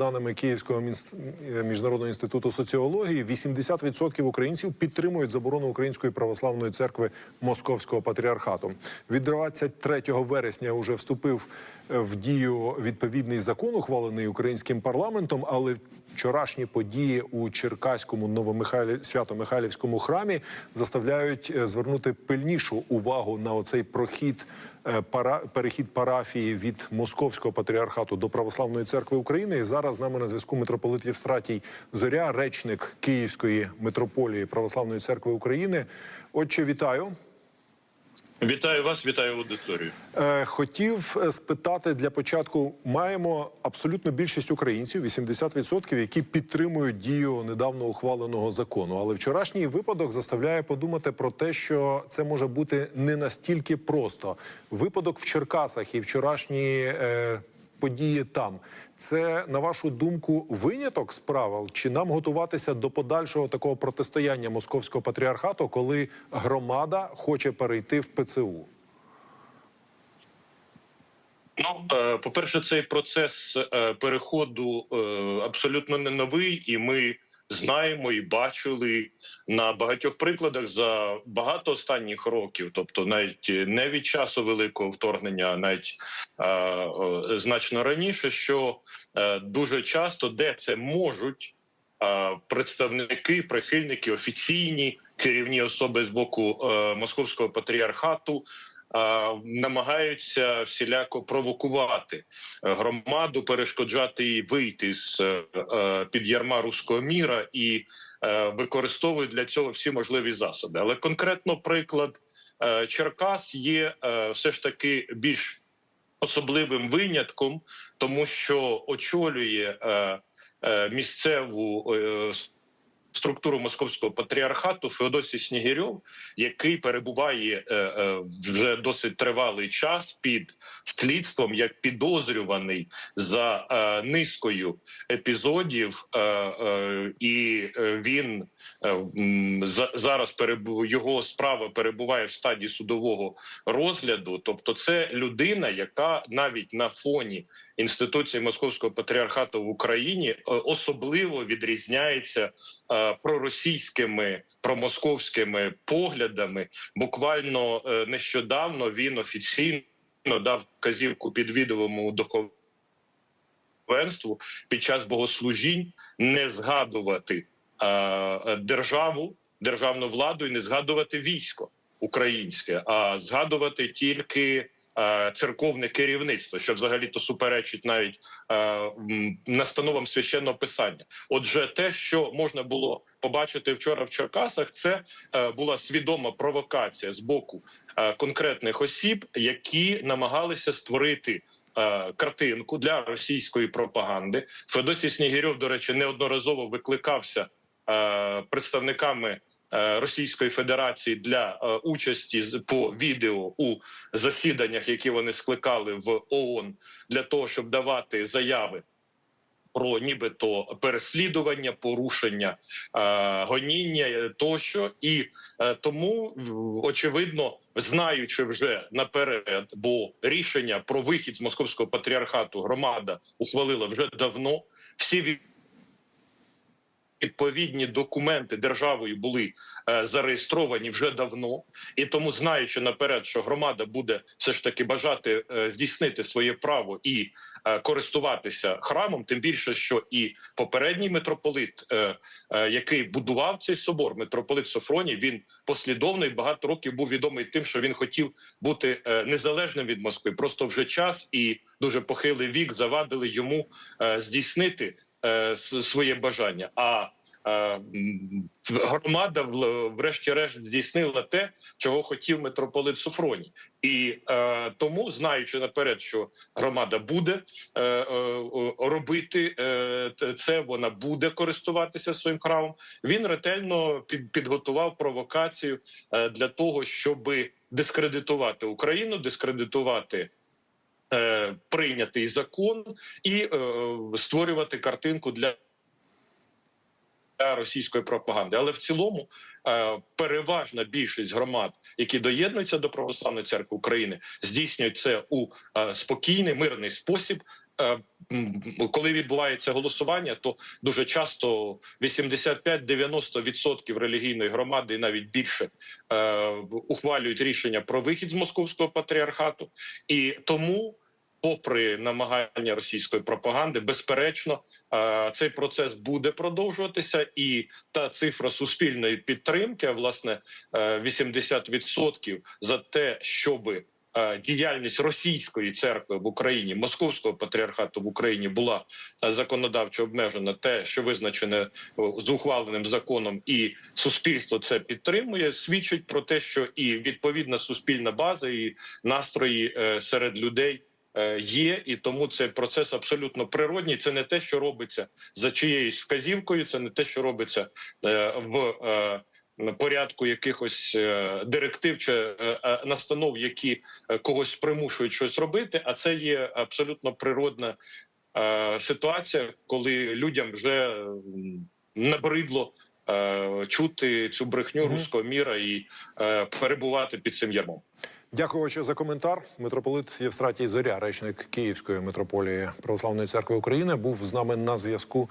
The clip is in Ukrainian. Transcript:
даними Київського е, міжнародного інституту соціології, 80% українців підтримують заборону Української православної церкви Московського патріархату. Від 23 вересня вже вступив е, в дію відповідний закон, ухвалений українським парламентом, але Вчорашні події у Черкаському Новомихайлі Свято-Михайлівському храмі заставляють е, звернути пильнішу увагу на оцей прохід е, пара перехід парафії від московського патріархату до православної церкви України. І зараз з нами на зв'язку митрополит Євстратій Зоря, речник Київської митрополії Православної церкви України. Отче, вітаю. Вітаю вас, вітаю аудиторію. Е, Хотів е, спитати для початку. Маємо абсолютно більшість українців, 80%, які підтримують дію недавно ухваленого закону. Але вчорашній випадок заставляє подумати про те, що це може бути не настільки просто. Випадок в Черкасах і вчорашні е, події там. Це на вашу думку виняток з правил? Чи нам готуватися до подальшого такого протистояння московського патріархату, коли громада хоче перейти в ПЦУ? Ну, е, по-перше, цей процес е, переходу е, абсолютно не новий, і ми знаємо і бачили на багатьох прикладах за багато останніх років, тобто навіть не від часу великого вторгнення, а навіть е, е, значно раніше, що е, дуже часто де це можуть е, представники, прихильники, офіційні керівні особи з боку е, московського патріархату намагаються всіляко провокувати е, громаду, перешкоджати їй вийти з е, е, під ярма руського міра і е, використовують для цього всі можливі засоби. Але конкретно приклад е, Черкас є е, все ж таки більш особливим винятком, тому що очолює е, е, місцеву. Структуру московського патріархату Феодосій Снігирьов, який перебуває е, е, вже досить тривалий час під слідством як підозрюваний за е, низкою епізодів, і він за, зараз перебу, його справа перебуває в стадії судового розгляду. Тобто, це людина, яка навіть на фоні інституції московського патріархату в Україні е, особливо відрізняється е, проросійськими промосковськими поглядами. Буквально е, нещодавно він офіційно дав казівку підвідовому духовенству під час богослужінь не згадувати державу, державну владу і не згадувати військо українське, а згадувати тільки церковне керівництво, що взагалі то суперечить навіть е, настановам священного писання. Отже, те, що можна було побачити вчора в Черкасах, це е, була свідома провокація з боку е, конкретних осіб, які намагалися створити. е, Картинку для російської пропаганди Федосій Снігирьов, до речі, неодноразово викликався е, представниками е, Російської Федерації для е, участі по відео у засіданнях, які вони скликали в ООН, для того, щоб давати заяви про нібито переслідування, порушення, е, гоніння е, тощо, і е, тому очевидно, знаючи вже наперед, бо рішення про вихід з московського патріархату громада ухвалила вже давно. Всі Відповідні документи державою були е, зареєстровані вже давно, і тому, знаючи наперед, що громада буде все ж таки бажати е, здійснити своє право і е, користуватися храмом, тим більше, що і попередній митрополит, е, е, який будував цей собор, митрополит Софроній, він послідовно і багато років був відомий тим, що він хотів бути е, незалежним від Москви. Просто вже час і дуже похилий вік завадили йому е, здійснити е, своє бажання. А е, громада врешті-решт здійснила те, чого хотів митрополит Софроній, і е, тому, знаючи наперед, що громада буде е, робити це, вона буде користуватися своїм храмом. Він ретельно під, підготував провокацію для того, щоб дискредитувати Україну, дискредитувати е, прийнятий закон і е, створювати картинку для російської пропаганди. Але в цілому е, переважна більшість громад, які доєднуються до православної церкви України, здійснюють це у е, спокійний мирний спосіб. е, коли відбувається голосування, то дуже часто 85-90% релігійної громади, і навіть більше, ухвалюють рішення про вихід з московського патріархату, і тому. Попри намагання російської пропаганди, безперечно, е, цей процес буде продовжуватися, і та цифра суспільної підтримки, власне е, 80% за те, щоби е, діяльність російської церкви в Україні, московського патріархату в Україні була е, законодавчо обмежена, те, що визначене е, з ухваленим законом, і суспільство це підтримує, свідчить про те, що і відповідна суспільна база, і настрої е, серед людей. Е, Є і тому цей процес абсолютно природній. Це не те, що робиться за чиєюсь вказівкою, це не те, що робиться е, в е, порядку якихось директив чи настанов, які когось примушують щось робити. А це є абсолютно природна ситуація, коли людям вже набридло чути цю брехню Мгм. руського міра і перебувати під цим ярмом. Дякую за коментар. Митрополит Євстратій Зоря, речник Київської митрополії Православної церкви України, був з нами на зв'язку.